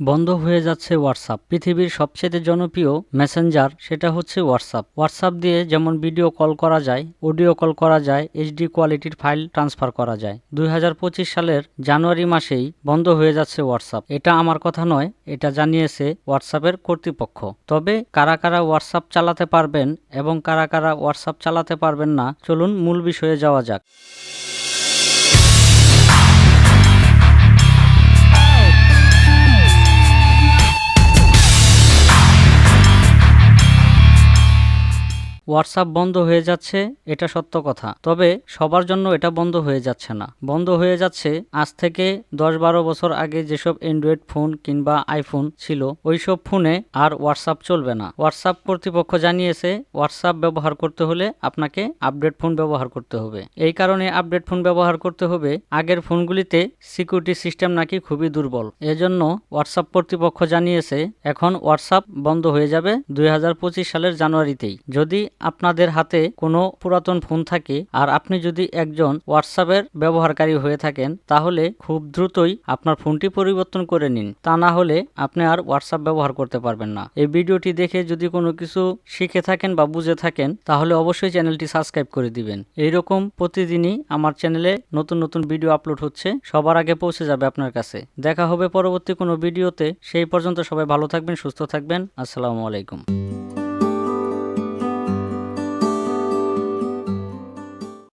বন্ধ হয়ে যাচ্ছে হোয়াটসঅ্যাপ পৃথিবীর সবচেয়ে জনপ্রিয় মেসেঞ্জার সেটা হচ্ছে হোয়াটসঅ্যাপ হোয়াটসঅ্যাপ দিয়ে যেমন ভিডিও কল করা যায় অডিও কল করা যায় এইচডি কোয়ালিটির ফাইল ট্রান্সফার করা যায়। দুই হাজার পঁচিশ সালের জানুয়ারি মাসেই বন্ধ হয়ে যাচ্ছে হোয়াটসঅ্যাপ এটা আমার কথা নয়, এটা জানিয়েছে হোয়াটসঅ্যাপের কর্তৃপক্ষ। তবে কারা কারা হোয়াটসঅ্যাপ চালাতে পারবেন এবং কারা কারা হোয়াটসঅ্যাপ চালাতে পারবেন না, চলুন মূল বিষয়ে যাওয়া যাক। হোয়াটসঅ্যাপ বন্ধ হয়ে যাচ্ছে, এটা সত্য কথা। তবে সবার জন্য এটা বন্ধ হয়ে যাচ্ছে না। বন্ধ হয়ে যাচ্ছে আজ থেকে দশ বারো বছর আগে যেসব অ্যান্ড্রয়েড ফোন কিংবা আইফোন ছিল, ওইসব ফোনে আর হোয়াটসঅ্যাপ চলবে না। হোয়াটসঅ্যাপ কর্তৃপক্ষ জানিয়েছে, হোয়াটসঅ্যাপ ব্যবহার করতে হলে আপনাকে আপডেট ফোন ব্যবহার করতে হবে। এই কারণে আপডেট ফোন ব্যবহার করতে হবে। আগের ফোনগুলিতে সিকিউরিটি সিস্টেম নাকি খুবই দুর্বল। এজন্য হোয়াটসঅ্যাপ কর্তৃপক্ষ জানিয়েছে, এখন হোয়াটসঅ্যাপ বন্ধ হয়ে যাবে দুই হাজার পঁচিশ সালের জানুয়ারিতেই। যদি আপনাদের হাতে কোনো পুরাতন ফোন থাকে আর আপনি যদি একজন হোয়াটসঅ্যাপের ব্যবহারকারী হয়ে থাকেন, তাহলে খুব দ্রুতই আপনার ফোনটি পরিবর্তন করে নিন। তা না হলে আপনি আর হোয়াটসঅ্যাপ ব্যবহার করতে পারবেন না। এই ভিডিওটি দেখে যদি কোনো কিছু শিখে থাকেন বা বুঝে থাকেন, তাহলে অবশ্যই চ্যানেলটি সাবস্ক্রাইব করে দিবেন। এইরকম প্রতিদিনই আমার চ্যানেলে নতুন নতুন ভিডিও আপলোড হচ্ছে, সবার আগে পৌঁছে যাবে আপনার কাছে। দেখা হবে পরবর্তী কোনো ভিডিওতে। সেই পর্যন্ত সবাই ভালো থাকবেন, সুস্থ থাকবেন। আসসালামু আলাইকুম।